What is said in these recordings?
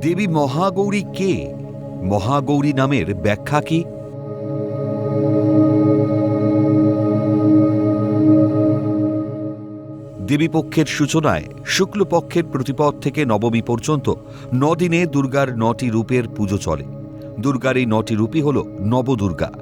দেবী মহাগৌরী কে? মহাগৌরী নামের ব্যাখ্যা কি? দেবীপক্ষের সূচনায় শুক্লপক্ষের প্রতিপদ থেকে নবমী পর্যন্ত নদিনে দুর্গার নটি রূপের পুজো চলে। দুর্গার এই নটি রূপই হল নবদুর্গা।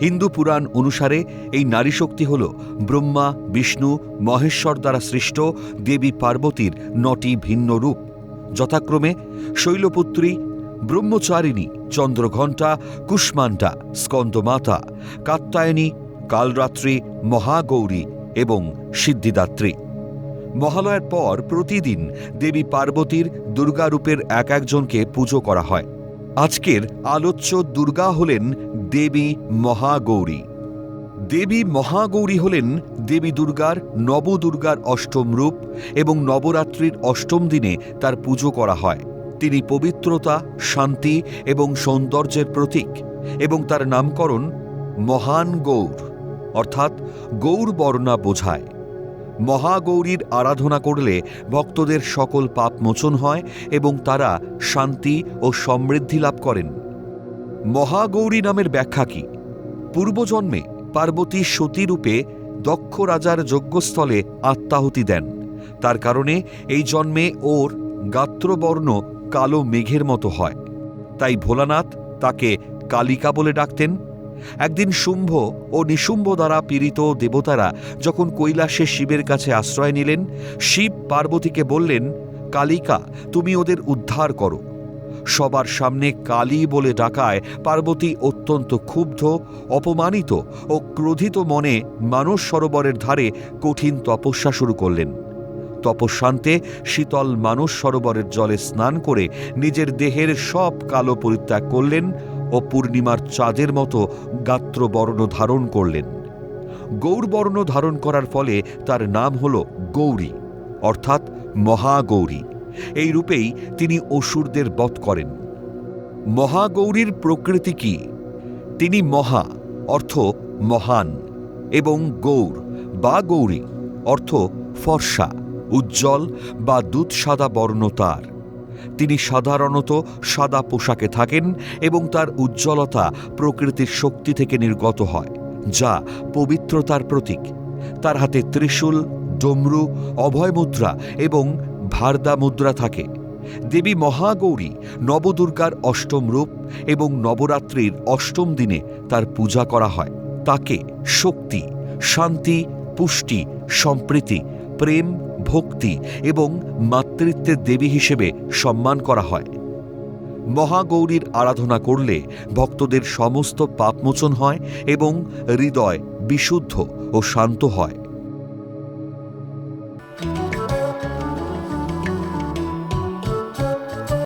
হিন্দু পুরাণ অনুসারে এই নারী শক্তি হল ব্রহ্মা, বিষ্ণু, মহেশ্বর দ্বারা সৃষ্ট দেবী পার্বতীর নটি ভিন্ন রূপ। যথাক্রমে শৈলপুত্রী, ব্রহ্মচারিণী, চন্দ্রঘণ্টা কুষ্মান্ডা স্কন্দমাতা, কাত্যায়নী, কালরাত্রি, মহাগৌরী এবং সিদ্ধিদাত্রী। মহালয়ার পর প্রতিদিন দেবী পার্বতীর দুর্গারূপের এক একজনকে পুজো করা হয়। আজকের আলোচ্য দুর্গা হলেন দেবী মহাগৌরী। দেবী মহাগৌরী হলেন দেবী দুর্গার নবদুর্গার অষ্টম রূপ এবং নবরাত্রির অষ্টম দিনে তার পুজো করা হয়। তিনি পবিত্রতা, শান্তি এবং সৌন্দর্যের প্রতীক এবং তার নামকরণ মহান গৌর, অর্থাৎ গৌর বর্ণা বোঝায়। মহাগৌরীর আরাধনা করলে ভক্তদের সকল পাপ মোচন হয় এবং তারা শান্তি ও সমৃদ্ধি লাভ করেন। মহাগৌরী নামের ব্যাখ্যা কি? পূর্বজন্মে পার্বতী সতীরূপে দক্ষ রাজার যজ্ঞস্থলে আত্মাহুতি দেন। তার কারণে এই জন্মে ওর গাত্রবর্ণ কালো মেঘের মতো হয়। তাই ভোলানাথ তাকে কালিকা বলে ডাকতেন। একদিন শুম্ভ ও নিশুম্ভ দ্বারা পীড়িত দেবতারা যখন কৈলাসে শিবের কাছে আশ্রয় নিলেন, শিব পার্বতীকে বললেন, কালিকা, তুমি ওদের উদ্ধার করো। সবার সামনে কালী বলে ডাকায় পার্বতী অত্যন্ত ক্ষুব্ধ, অপমানিত ও ক্রোধিত মনে মানস সরোবরের ধারে কঠিন তপস্যা শুরু করলেন। তপস্যান্তে শীতল মানস সরোবরের জলে স্নান করে নিজের দেহের সব কালো পরিত্যাগ করলেন ও পূর্ণিমার চাঁদের মতো গাত্রবর্ণ ধারণ করলেন। গৌরবর্ণ ধারণ করার ফলে তার নাম হল গৌরী, অর্থাৎ মহাগৌরী। এই রূপেই তিনি অসুরদের বধ করেন। মহাগৌরীর প্রকৃতি কি? তিনি মহা, অর্থ মহান, এবং গৌর বা গৌরী, অর্থ ফর্সা, উজ্জ্বল বা দুধ সাদা বর্ণ তার। তিনি সাধারণত সাদা পোশাকে থাকেন এবং তার উজ্জ্বলতা প্রকৃতির শক্তি থেকে নির্গত হয়, যা পবিত্রতার প্রতীক। তার হাতে ত্রিশূল, ডমরু, অভয়মুদ্রা এবং ভারদা মুদ্রা থাকে। দেবী মহাগৌরী নবদুর্গার অষ্টম রূপ এবং নবরাত্রির অষ্টম দিনে তার পূজা করা হয়। তাকে শক্তি, শান্তি, পুষ্টি, সম্প্রীতি, প্রেম, ভক্তি এবং মাতৃত্বের দেবী হিসেবে সম্মান করা হয়। মহাগৌরীর আরাধনা করলে ভক্তদের সমস্ত পাপমোচন হয় এবং হৃদয় বিশুদ্ধ ও শান্ত হয়।